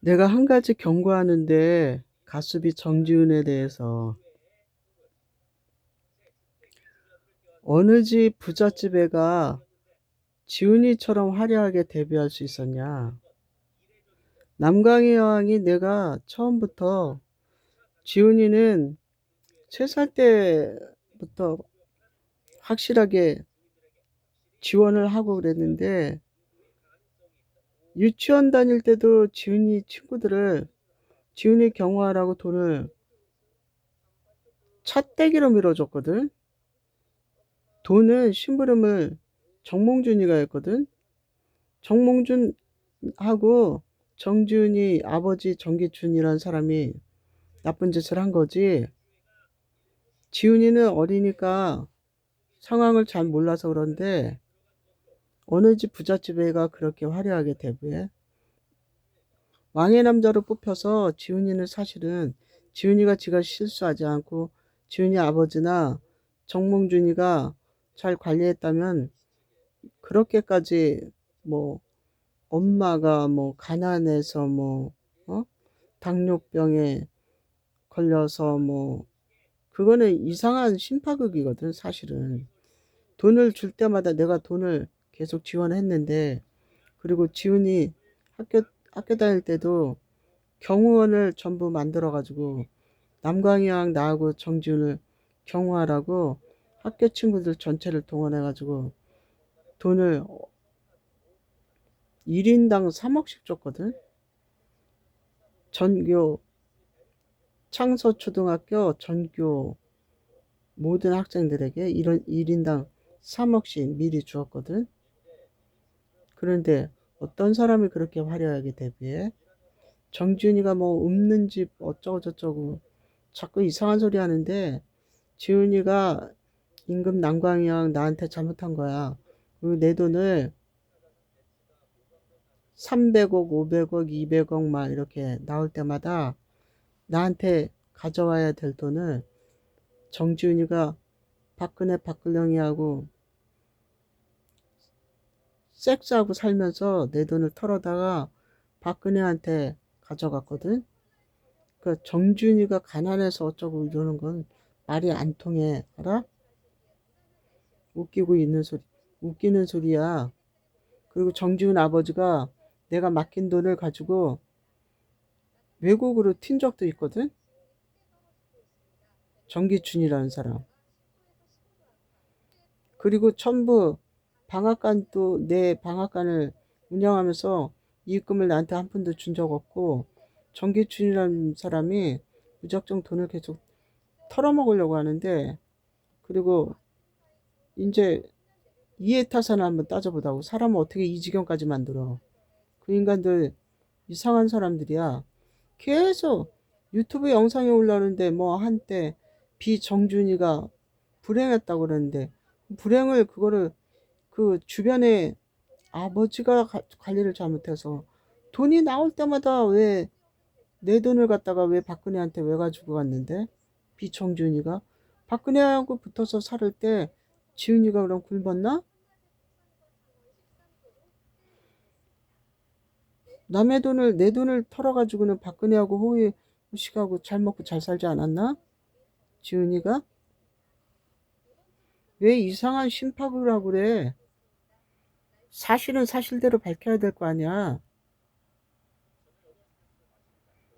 내가 한 가지 경고하는데 가수비 정지훈에 대해서 어느 집 부잣집 애가 지훈이처럼 화려하게 데뷔할 수 있었냐? 남강희 여왕이 내가 처음부터 지훈이는 세살 때부터 확실하게 지원을 하고 그랬는데 유치원 다닐 때도 지훈이 친구들을 지훈이 경호하라고 돈을 차떼기로 밀어줬거든. 돈은 심부름을 정몽준이가 했거든. 정몽준하고 정지훈이 아버지 정기춘이라는 사람이 나쁜 짓을 한 거지. 지훈이는 어리니까 상황을 잘 몰라서 그런데 어느 집 부잣집 애가 그렇게 화려하게 데뷔해? 왕의 남자로 뽑혀서 지훈이는 사실은 지훈이가 지가 실수하지 않고 지훈이 아버지나 정몽준이가 잘 관리했다면 그렇게까지 뭐 엄마가 뭐 가난해서 뭐 어? 당뇨병에 걸려서 뭐 그거는 이상한 심파극이거든 사실은 돈을 줄 때마다 내가 돈을 계속 지원했는데 그리고 지훈이 학교 학교 다닐 때도 경호원을 전부 만들어 가지고 남광이랑 나하고 정지훈을 경호하라고 학교 친구들 전체를 동원해 가지고 돈을 1인당 3억씩 줬거든. 전교 창서 초등학교 전교 모든 학생들에게 이런 1인당 3억씩 미리 주었거든. 그런데 어떤 사람이 그렇게 화려하게 데뷔해? 정지훈이가 뭐 없는 집 어쩌고 저쩌고 자꾸 이상한 소리 하는데 지훈이가 임금 남광이랑 나한테 잘못한 거야. 내 돈을 300억, 500억, 200억 막 이렇게 나올 때마다 나한테 가져와야 될 돈을 정지훈이가 박근혜 박근영이하고 섹스하고 살면서 내 돈을 털어다가 박근혜한테 가져갔거든. 그 정준이가 가난해서 어쩌고 이러는 건 말이 안 통해. 알아? 웃기고 있는 소리. 웃기는 소리야. 그리고 정지훈 아버지가 내가 맡긴 돈을 가지고 외국으로 튄 적도 있거든. 정기춘이라는 사람. 그리고 전부 방앗간도 내 방앗간을 운영하면서 이익금을 나한테 한 푼도 준 적 없고 정기춘이라는 사람이 무작정 돈을 계속 털어먹으려고 하는데 그리고 이제 이해타산을 한번 따져보자고 사람을 어떻게 이 지경까지 만들어. 그 인간들 이상한 사람들이야. 계속 유튜브 영상이 올라오는데 뭐 한때 비정준이가 불행했다고 그러는데 불행을 그거를 그 주변에 아버지가 가- 관리를 잘못해서 돈이 나올 때마다 왜 내 돈을 갖다가 왜 박근혜한테 왜 가지고 갔는데 비청준이가 박근혜하고 붙어서 살을 때 지훈이가 그럼 굶었나? 남의 돈을 내 돈을 털어가지고는 박근혜하고 호의 씨하고 잘 먹고 잘 살지 않았나? 지훈이가 왜 이상한 심파를 하고 그래? 사실은 사실대로 밝혀야 될 거 아니야.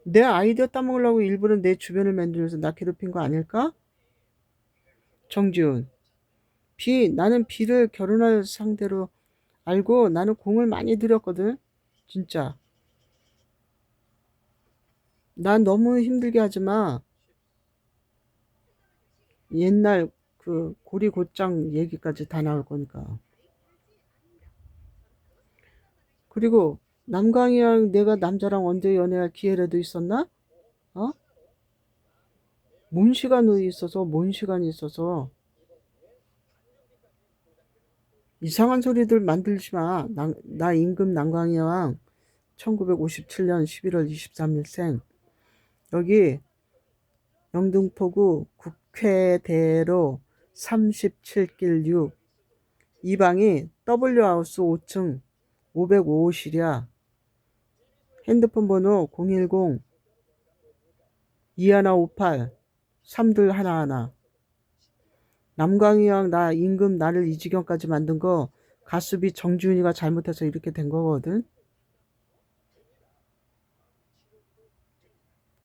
내 아이디어 따먹으려고 일부러 내 주변을 만들면서 나 괴롭힌 거 아닐까? 정지훈. 비, 나는 비를 결혼할 상대로 알고 나는 공을 많이 들였거든. 진짜. 난 너무 힘들게 하지 마. 옛날 그 고리 곧장 얘기까지 다 나올 거니까. 그리고 남강이랑 내가 남자랑 언제 연애할 기회라도 있었나? 어? 뭔 시간이 있어서, 뭔 시간이 있어서. 이상한 소리들 만들지 마. 나, 나 임금 남강이왕 1957년 11월 23일 생. 여기 영등포구 국회대로 37길 6. 이 방이 W하우스 5층 505호실이야. 핸드폰 번호 010 2158 3211 남광이랑 나 임금 나를 이 지경까지 만든 거 가수비 정준이가 잘못해서 이렇게 된 거거든.